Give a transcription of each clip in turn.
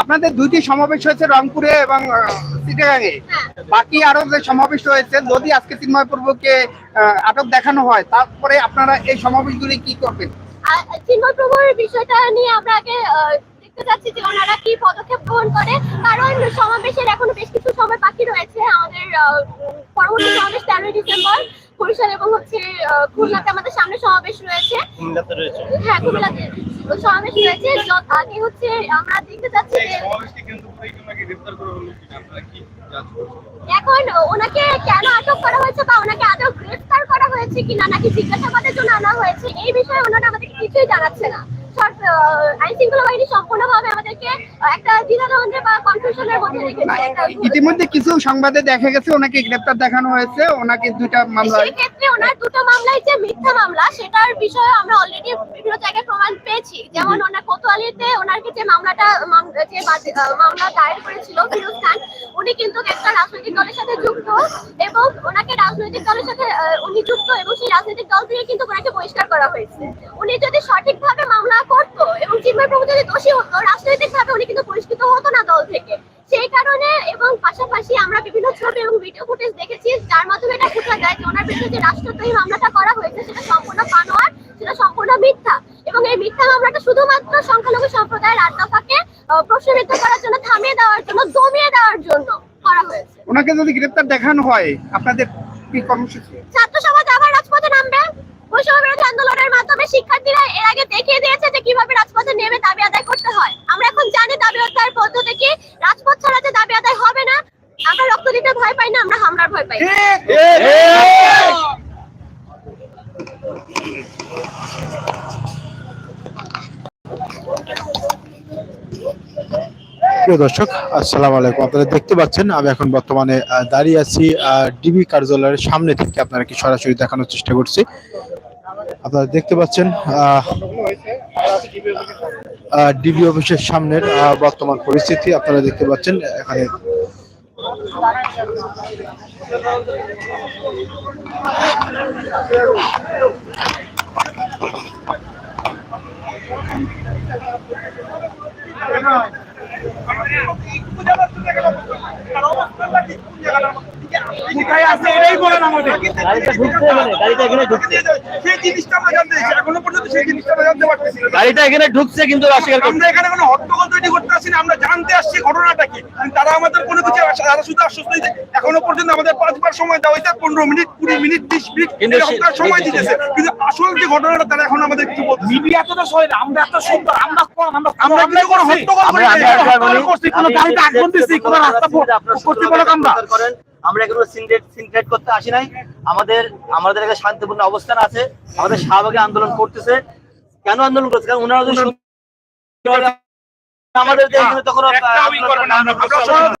আপনাদের দুইটি সমাবেশ হয়েছে রংপুরে এবং চিটাগাঙে। বাকি আরও যে সমাবেশ রয়েছে যদি আজকে চিন্ময় পূর্বকে আটক দেখানো হয় তারপরে আপনারা এই সমাবেশগুলি কি করবেন? চিন্ময় প্রভুর বিষয়টা নিয়ে আমরা আগে আহ, দেখতে চাচ্ছি যে ওনারা কি পদক্ষেপ গ্রহণ করে। কারণ সমাবেশের এখনও বেশ কিছু সময় বাকি রয়েছে। আমাদের আহ, পরবর্তী সমাবেশ তেরোই ডিসেম্বর। বরিশাল এবং হচ্ছে আহ, খুলনাতে আমাদের সামনে সমাবেশ রয়েছে। হ্যাঁ কুমিল্লাতে সমাবেশ আগে হচ্ছে আমরা দেখতে চাচ্ছি এখন ওনাকে কেন আটক করা হয়েছে বা ওনাকে আটক গ্রেফতার করা হয়েছে কিনা নাকি জিজ্ঞাসাবাদের জন্য আনা হয়েছে এই বিষয়ে ওনারা আমাদের কিছুই জানাচ্ছে না। আইন শৃঙ্খলা বাহিনী সম্পূর্ণভাবে আমাদেরকে একটা দ্বিধাদ্বন্দ্বে বা কনফিউশনের মধ্যে রেখেছে। ইতিমধ্যে কিছু সংবাদে দেখা গেছে ওনাকে গ্রেপ্তার দেখানো হয়েছে ওনাকে দুইটা মামলা ক্ষেত্রে ওনার দুটো মামলায় যে মিথ্যা মামলা সেটার বিষয়ে আমরা অলরেডি বিভিন্ন জায়গায় প্রমাণ পেয়েছি। যেমন ওনার কোতোয়ালিতে ওনাকে যে মামলাটা মাম- যে মামলা দায়ের করেছিল ফিরোজ খান উনি কিন্তু একটা রাজনৈতিক দলের সাথে যুক্ত এবং ওনাকে রাজনৈতিক দলের সাথে উনি যুক্ত এবং সেই রাজনৈতিক দল থেকে কিন্তু ওনাকে বহিষ্কার করা হয়েছে। উনি যদি সঠিকভাবে মামলা করতো এবং চিন্ময় প্রভু যদি দোষী হতো। রাজনৈতিক ভাবে উনি কিন্তু পরিষ্কৃত হতো না দল থেকে। সেই কারণে এবং পাশাপাশি আমরা বিভিন্ন ছবি এবং ভিডিও ফুটেজ দেখেছি যার মাধ্যমে এটা বোঝা যায় যে ওনার বিরুদ্ধে যে রাষ্ট্রদ্রোহী মামলাটা করা হয়েছে সেটা সম্পূর্ণ পানোয়ার সেটা সম্পূর্ণ মিথ্যা। এবং এই মিথ্যা মামলাটা শুধুমাত্র সংখ্যালঘু সম্প্রদায়ের আত্মাকে প্রশ্নবিদ্ধ করার জন্য থামিয়ে দেওয়ার জন্য দমিয়ে দেওয়ার জন্য করা হয়েছে। ওনাকে যদি গ্রেপ্তার দেখানো হয় আপনাদের কি কর্মসূচি? ছাত্র সমাজ আবার রাজপথে নামবে। বৈষম্য বিরোধী আন্দোলনের মাধ্যমে শিক্ষার্থীরা এর আগে দেখিয়ে দিয়েছে যে কীভাবে রাজপথে নেমে দাবি আদায় করতে হয়। আমরা এখন জানি দাবি আদায়ের পদ্ধতি কি। রাজপথ ছাড়া যে দাবি আদায় হবে না, আমরা রক্ত দিতে ভয় পাই না, আমরা হামলার ভয় পাই দর্শক, আসসালামু আলাইকুম। আপনারা দেখতে পাচ্ছেন, আমি এখন বর্তমানে দাঁড়িয়ে আছি ডিবি কার্যালয়ের সামনে থেকে। আপনারা কি সরাসরি দেখানোর চেষ্টা করছি। আপনারা দেখতে পাচ্ছেন ডিবি অফিসের সামনের বর্তমান পরিস্থিতি আপনারা দেখতে পাচ্ছেন এখানে কোথায় আছে এটাই বলেন আমাদের। গাড়িটা ঢুকছে এখানে গাড়িটা এখানে ঢুকছে। সেই জিনিসটা আমরা জানতে এখনও পর্যন্ত সেই জিনিসটা আমরা জানতে পারতেছি গাড়িটা এখানে ঢুকছে কিন্তু অস্বীকার করছে আমরা এখানে কোনো হট্টগোল তৈরি করতে আসছি না আমরা জানতে আসছি ঘটনাটা কি। তারা আমাদের কোনো কিছু তারা শুধু আশ্বস্ত দিতে এখনও পর্যন্ত আমাদের পাঁচবার সময় দেওয়া হয়েছে পনেরো মিনিট কুড়ি মিনিট বিশ মিনিট কিন্তু এরকম সময় দিতেছে। কিন্তু আসল যে ঘটনাটা তারা এখন আমাদের কিছু বলছে মিডিয়া তো না আমরা এত সুন্দর আমরা কোন আমরা আমরা কিন্তু কোনো হট্টগোল করি কোনো গাড়িতে আগুন দিছি, কোনো রাস্তা করতে পারো আমরা। আমরা এগুলো সিনক্রেট সিনক্রেট করতে আসি নাই আমাদের আমাদের একটা শান্তিপূর্ণ অবস্থান আছে আমাদের শাহবাগে আন্দোলন করতেছে কেন আন্দোলন করছে কারণ ওনারা যদি আমাদের দেশে তখন আমরা সব-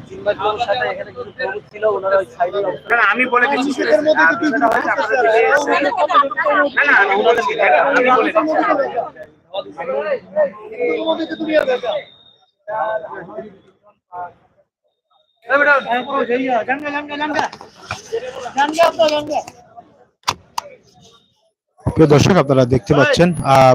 চিন্ময় প্রভুর সাথে এখানে কিছু প্রভু ছিল ওনারা ওই সাইডে না, না, আমি বলে দিচ্ছি দর্শক আপনারা দেখতে পাচ্ছেন আহ,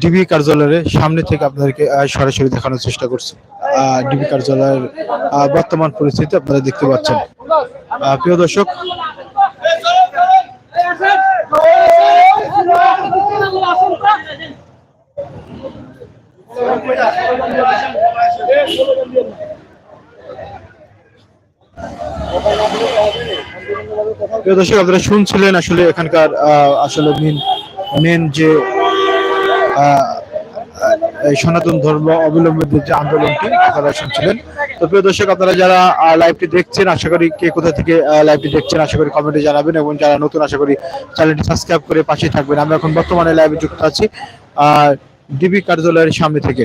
ডিবি কার্যালয়ের সামনে থেকে আপনাদেরকে সরাসরি দেখানোর চেষ্টা করছি। ডিবি কার্যালয়ের বর্তমান পরিস্থিতি আপনারা দেখতে পাচ্ছেন। প্রিয় দর্শক দর্শক, আপনারা শুনছিলেন আসলে এখানকার আসলে মেন মেন যে সনাতন ধর্ম অবলম্বনদের যে আন্দোলনটি আপনারা শুনছিলেন তো প্রিয় দর্শক, আপনারা যারা লাইভটি দেখছেন, আশা করি কে কোথা থেকে লাইভটি দেখছেন, আশা করি কমেন্টে জানাবেন এবং যারা নতুন, আশা করি চ্যানেলটি সাবস্ক্রাইব করে পাশে থাকবেন। আমরা এখন বর্তমানে লাইভে যুক্ত আছি ডিবি কার্যালয়ের সামনে থেকে।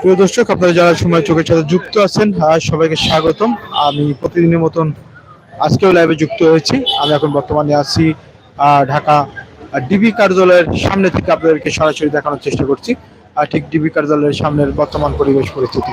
প্রিয় দর্শক, আপনারা যারা সময় চোখের সাথে যুক্ত আছেন সবাইকে স্বাগতম। আমি প্রতিদিনের মতন আজকেও লাইভে যুক্ত হয়েছি। আমি এখন বর্তমানে আছি ঢাকা ডিবি কার্যালয়ের সামনে থেকে আপনাদেরকে সরাসরি দেখানোর চেষ্টা করছি। ঠিক ডিবি কার্যালয়ের সামনের বর্তমান পরিবেশ পরিস্থিতি।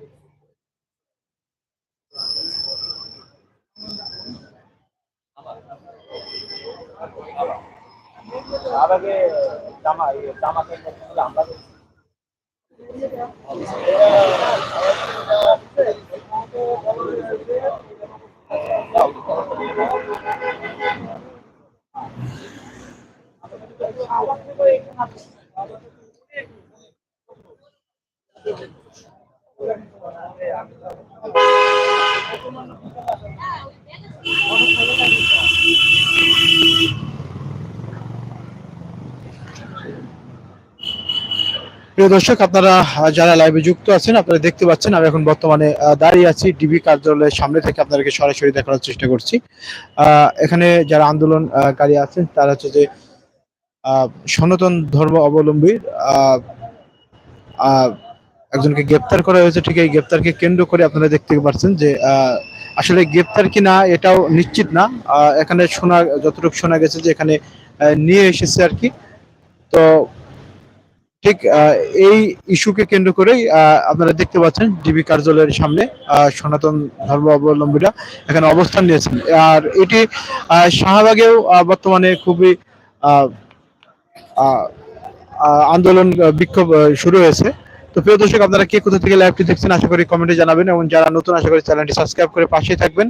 అలాగే తమ తమ అందరూ Thank you. প্রিয় দর্শক, আপনারা যারা লাইভে যুক্ত আছেন, আপনারা দেখতে পাচ্ছেন, আমি এখন বর্তমানে দাঁড়িয়ে আছি ডিবি কার্যালয়ের সামনে থেকে আপনাদেরকে সরাসরি দেখানোর চেষ্টা করছি। এখানে যারা আন্দোলনকারী আছেন, তারা হচ্ছে যে সনাতন ধর্ম অবলম্বী একজনকে গ্রেপ্তার করা হয়েছে। ঠিক এই গ্রেপ্তারকে কেন্দ্র করে আপনারা দেখতে পাচ্ছেন যে আসলে গ্রেপ্তার কি না এটাও নিশ্চিত না। এখানে শোনা, যতটুকু শোনা গেছে যে এখানে নিয়ে এসেছে আর কি। তো ঠিক এই ইস্যুকে কেন্দ্র করেই আপনারা দেখতে পাচ্ছেন ডিবি কার্যালয়ের সামনে সনাতন ধর্ম অবলম্বীরা এখানে অবস্থান নিয়েছেন। আর এটি শাহবাগেও বর্তমানে খুবই আন্দোলন বিক্ষোভ শুরু হয়েছে। তো প্রিয় দর্শক, আপনারা কে কোথা থেকে লাইভটি দেখছেন, আশা করি কমেন্টে জানাবেন। এবং যারা নতুন, আশা করি চ্যানেলটি সাবস্ক্রাইব করে পাশেই থাকবেন।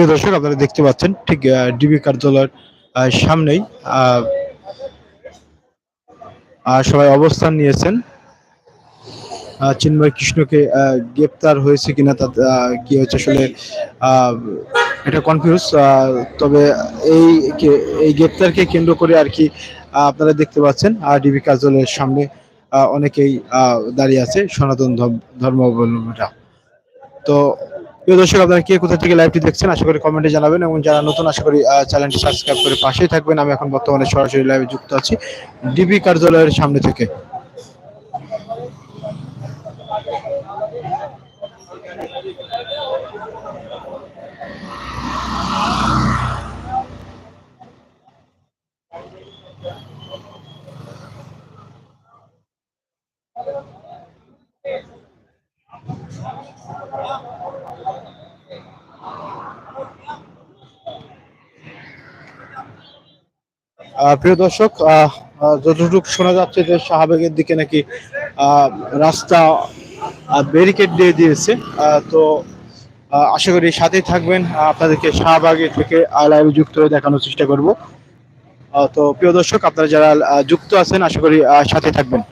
প্রিয় দর্শক, আপনারা দেখতে পাচ্ছেন, ঠিক ডিবি কার্যালয়ের সামনেই সবাই অবস্থান নিয়েছেন। চিন্ময় কৃষ্ণকে গ্রেপ্তার হয়েছে কিনা তা কি হচ্ছে আসলে এটা কনফিউজ তবে এই এই গ্রেপ্তারকে কেন্দ্র করে আর কি আপনারা দেখতে পাচ্ছেন আর ডিবি কার্যালয়ের সামনে অনেকেই দাঁড়িয়ে আছে, সনাতন ধর্ম- ধর্মাবলম্বীরা। তো প্রিয় দর্শক, আপনারা কে কোথা থেকে লাইভটি দেখছেন, আশা করি কমেন্টে জানাবেন এবং যারা নতুন, আশা করি চ্যানেলটি সাবস্ক্রাইব করে পাশেই থাকবেন। আমি এখন বর্তমানে সরাসরি লাইভে যুক্ত আছি ডিবি কার্যালয়ের সামনে থেকে। প্রিয় দর্শক যতটুকু শোনা যাচ্ছে যে শাহবাগের দিকে নাকি রাস্তা ব্যারিকেড দিয়ে দিয়েছে। তো আশা করি সাথেই থাকবেন। আপনাদেরকে শাহবাগে থেকে লাইভে যুক্ত হয়ে দেখানোর চেষ্টা করব। তো, প্রিয় দর্শক, আপনারা যারা যুক্ত আছেন, আশা করি সাথে থাকবেন।